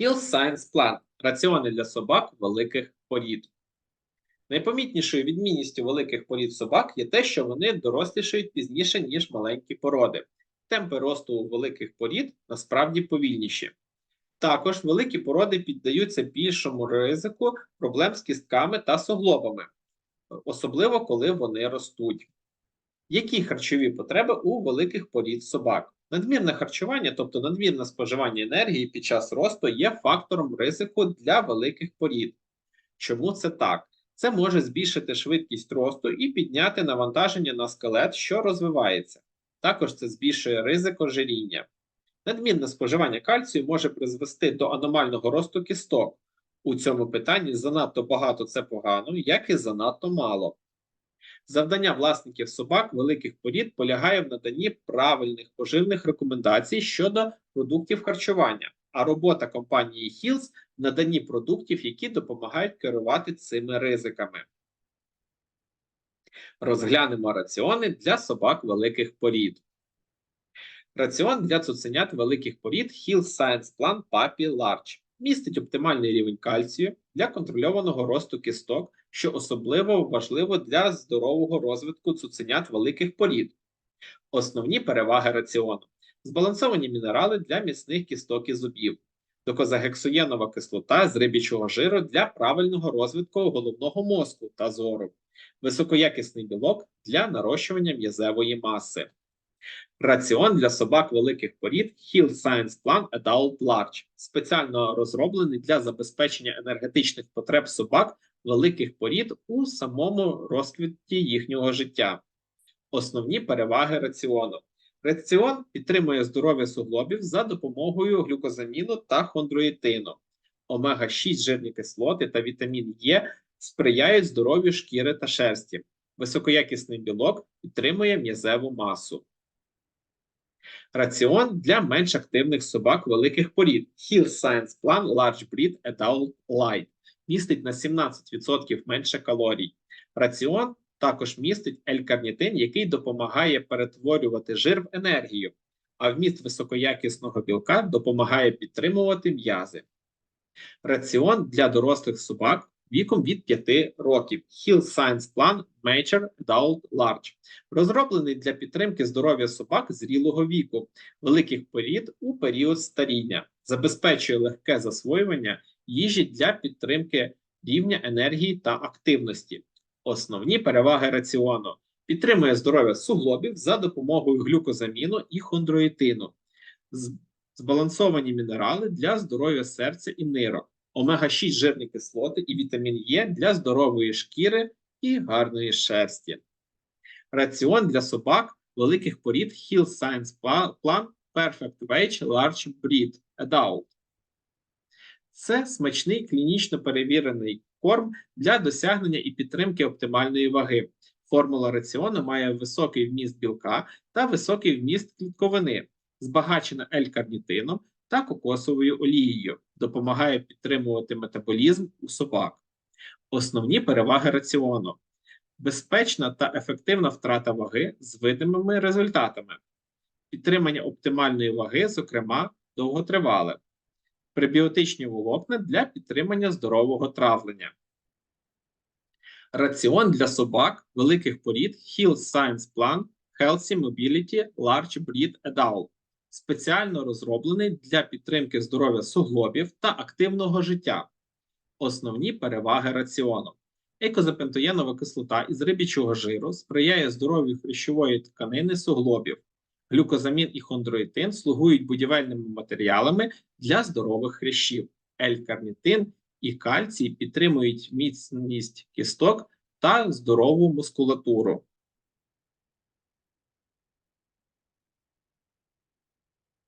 Health Science Plan раціони для собак великих порід. Найпомітнішою відмінністю великих порід собак є те, що вони дорослішають пізніше, ніж маленькі породи. Темпи росту великих порід насправді повільніші. Також великі породи піддаються більшому ризику проблем з кістками та суглобами, особливо коли вони ростуть. Які харчові потреби у великих порід собак? Надмірне харчування, тобто надмірне споживання енергії під час росту, є фактором ризику для великих порід. Чому це так? Це може збільшити швидкість росту і підняти навантаження на скелет, що розвивається. Також це збільшує ризик ожиріння. Надмірне споживання кальцію може призвести до аномального росту кісток. У цьому питанні занадто багато це погано, як і занадто мало. Завдання власників собак великих порід полягає в наданні правильних поживних рекомендацій щодо продуктів харчування, а робота компанії Hills в наданні продуктів, які допомагають керувати цими ризиками. Розглянемо раціони для собак великих порід. Раціон для цуценят великих порід Hill Science Plan Puppy Large містить оптимальний рівень кальцію для контрольованого росту кісток, що особливо важливо для здорового розвитку цуценят великих порід. Основні переваги раціону: збалансовані мінерали для міцних кісток і зубів, докозагексоєнова кислота з рибічого жиру для правильного розвитку головного мозку та зору, високоякісний білок для нарощування м'язевої маси. Раціон для собак великих порід Hill Science Plan Adult Large спеціально розроблений для забезпечення енергетичних потреб собак великих порід у самому розквіті їхнього життя. Основні переваги раціону. Раціон підтримує здоров'я суглобів за допомогою глюкозаміну та хондроїтину. Омега-6 жирні кислоти та вітамін Е сприяють здоров'ю шкіри та шерсті. Високоякісний білок підтримує м'язеву масу. Раціон для менш активних собак великих порід Hill Science Plan Large Breed Adult Light містить на 17% менше калорій. Раціон також містить L-карнітин, який допомагає перетворювати жир в енергію, а вміст високоякісного білка допомагає підтримувати м'язи. Раціон для дорослих собак віком від 5 років Hill Science Plan Major Adult Large, розроблений для підтримки здоров'я собак зрілого віку, великих порід у період старіння, забезпечує легке засвоювання їжі для підтримки рівня енергії та активності. Основні переваги раціону підтримує здоров'я суглобів за допомогою глюкозаміну і хондроїтину, збалансовані мінерали для здоров'я серця і нирок, омега-6 жирні кислоти і вітамін Е для здорової шкіри і гарної шерсті. Раціон для собак великих порід Hill Science Plan Perfect Wage Large Breed Adult. Це смачний клінічно перевірений корм для досягнення і підтримки оптимальної ваги. Формула раціону має високий вміст білка та високий вміст клітковини, збагачена L-карнітином та кокосовою олією, допомагає підтримувати метаболізм у собак. Основні переваги раціону: безпечна та ефективна втрата ваги з видимими результатами, підтримання оптимальної ваги, зокрема довготривале пребіотичні волокна для підтримання здорового травлення. Раціон для собак великих порід Hill Science Plan Healthy Mobility Large Breed Adult спеціально розроблений для підтримки здоров'я суглобів та активного життя. Основні переваги раціону. Екозапентоєнова кислота із рибічого жиру сприяє здоров'ю хрящової тканини суглобів, глюкозамін і хондроїтин слугують будівельними матеріалами для здорових хрящів. Л-карнітин і кальцій підтримують міцність кісток та здорову мускулатуру.